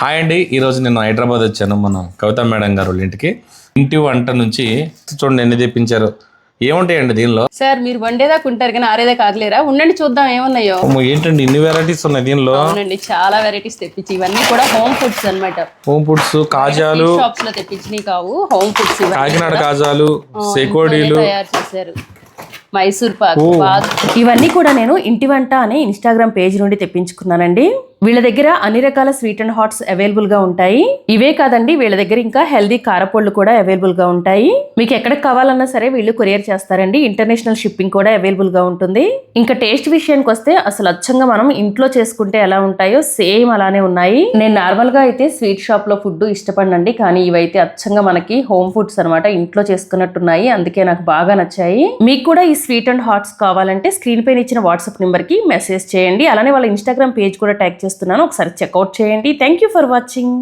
Hi అండి. ఈరోజు నేను హైదరాబాద్ వచ్చాను మన కవిత మేడం గారు ఇంటికి. ఇంటి వంట నుంచి చూడండి ఎన్ని తెప్పించారు. ఏముంటాయండి దీనిలో? సార్ మీరు వండేదాకా ఉంటారు కానీ ఆరేదాకా ఆగలేరా ఉండండి చూద్దాం ఏమున్నాయో. అమ్మో, ఏంటండి ఇన్ని వెరైటీస్ ఉన్నాయి దీనిలో? అవునండి చాలా వెరైటీస్ తెప్పించి ఇవన్నీ కూడా హోమ్ ఫుడ్స్ అన్నమాట. హోమ్ ఫుడ్స్ కాజాలు షాప్స్లో తెప్పించినవి కావు హోమ్ ఫుడ్స్ కాకినాడ కాజాలు సెకోడీలు. తయారు చేశారు. మైసూర్ పాక్ బాద్. ఇవన్నీ కూడా నేను ఇంటి వంట అనే ఇన్స్టాగ్రామ్ పేజ్ నుండి తెప్పించుకున్నానండి. వీళ్ళ దగ్గర అన్ని రకాల స్వీట్ అండ్ హాట్స్ అవైలబుల్గా ఉంటాయి. ఇవే కాదండి వీళ్ళ దగ్గర ఇంకా హెల్దీ కారపళ్ళు కూడా అవైలబుల్గా ఉంటాయి. మీకు ఎక్కడికి కావాలన్నా సరే వీళ్ళు కొరియర్ చేస్తారండి. ఇంటర్నేషనల్ షిప్పింగ్ కూడా అవైలబుల్గా ఉంటుంది. ఇంకా టేస్ట్ విషయానికి వస్తే అసలు అచ్చంగా మనం ఇంట్లో చేసుకుంటే ఎలా ఉంటాయో సేమ్ అలానే ఉన్నాయి. నేను నార్మల్గా అయితే స్వీట్ షాప్లో ఫుడ్ ఇష్టపడినండి. కానీ ఇవైతే అచ్చంగా మనకి హోమ్ ఫుడ్స్ అన్నమాట ఇంట్లో చేసుకున్నట్టున్నాయి. అందుకే నాకు బాగా నచ్చాయి. మీకు కూడా ఈ స్వీట్ అండ్ హాట్స్ కావాలంటే స్క్రీన్ పైన ఇచ్చిన వాట్సాప్ నెంబర్కి మెసేజ్ చేయండి. అలానే వాళ్ళ ఇన్స్టాగ్రామ్ పేజ్ కూడా ట్యాగ్ చేస్తున్నాను. ఒకసారి చెక్అవుట్ చేయండి. Thank you for watching